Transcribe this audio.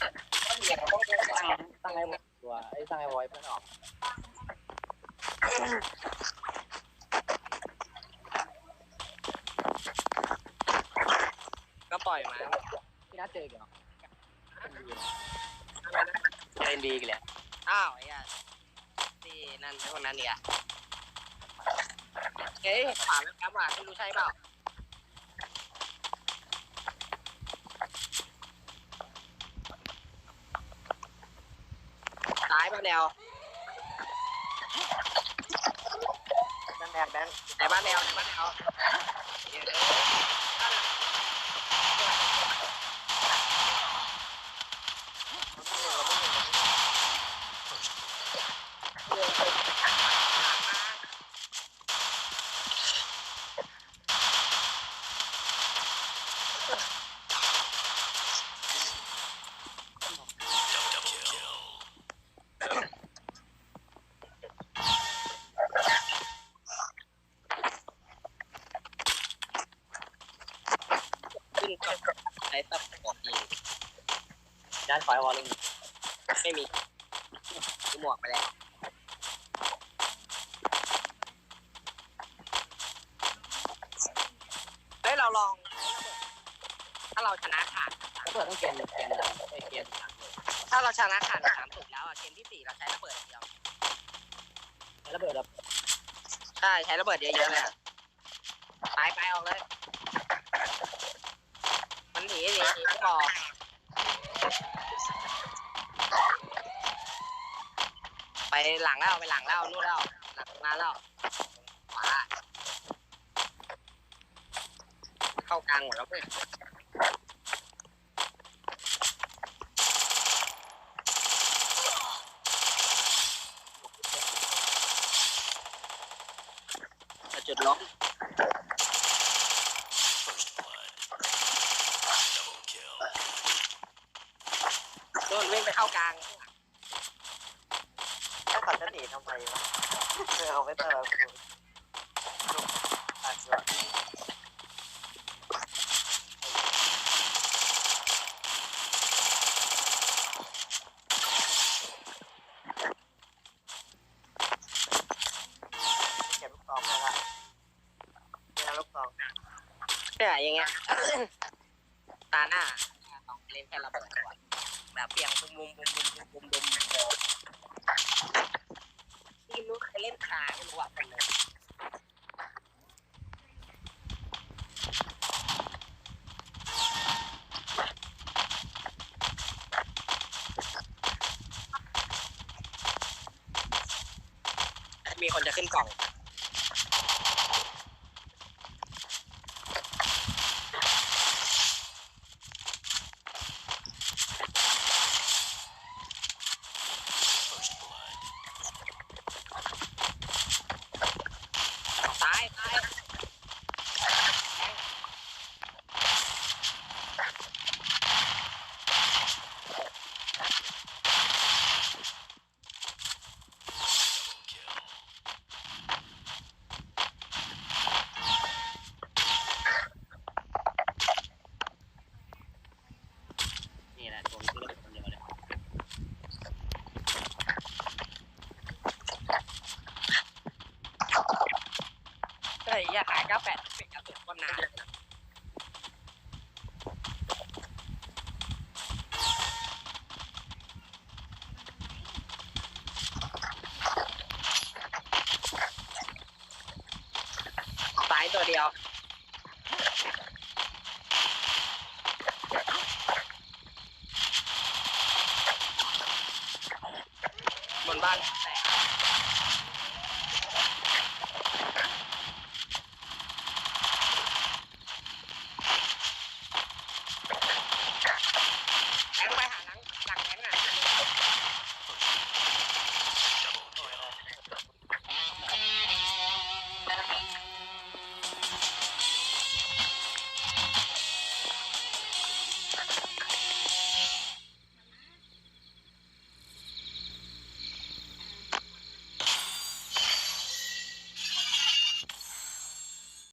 ตั้งตั้งไอ้ตัวไอ้ตั้งไอ้ไว้เพื่อนออกก็ปล่อยมาพี่นัดเจออีกเหรอเล่นดีกันแหละอ้าวไอ้อะที่นั่นไอ้พวกนั้นเนี่ยเฮ้ยขวาแป๊บว่ะไม่รู้ใช่เปล่าายมาแนวนั่นแดนแดนไหนบ้านแนวไหนบ้านแนว ขึ้นก็ใช้ตะปบยิงด้านขวาวอลลิงไม่มีกูหมวกไปแล้วเฮ้ยเราลอง ถ้าเราชนะขาดแล้วเปิดต้องเกมเกมอะไรไอ้เกมสามเลยถ้าเราชนะขาดสามถูกแล้วอะเกมที่สี่เราใช้ระเบิดอย่างเดียวแล้วเปิดแบบใช่ใช้ระเบิดเยอะๆเลยอะไปไปออกเลย มันหนี หนีหนีไม่บอไปหลังแล้วไปหลังแล้วนู่นแล้วหลังมาแล้วขวาเข้ากลางหมดแล้วเพื่อนจุดล้มโดน วิ่งไปเข้ากลางต้องขัดจะหนีทำไมวะเออเอาไม่เติมอะสวัสดีเก็บลูกซองไปละเนี่ยลูกซองเนี่ยอย่างเงี้ย ตาหน้าต้องเล่นแค่ระเบิดก่อน แบบเปียงบุมบุมบุมบุมบุมบุมบุมที่รู้เคยเล่นขาไม่รู้อะคนเลยมีคนจะขึ้นกล่อง ซ้ายซ้ายนี่แหละตัวที่เล่นคนเดียวเลย เฮ้ ยอย่าหายเก้าแปดเป็นกระสุนก็นานเลยนะซ้ายตัวเดียว บนบ้าน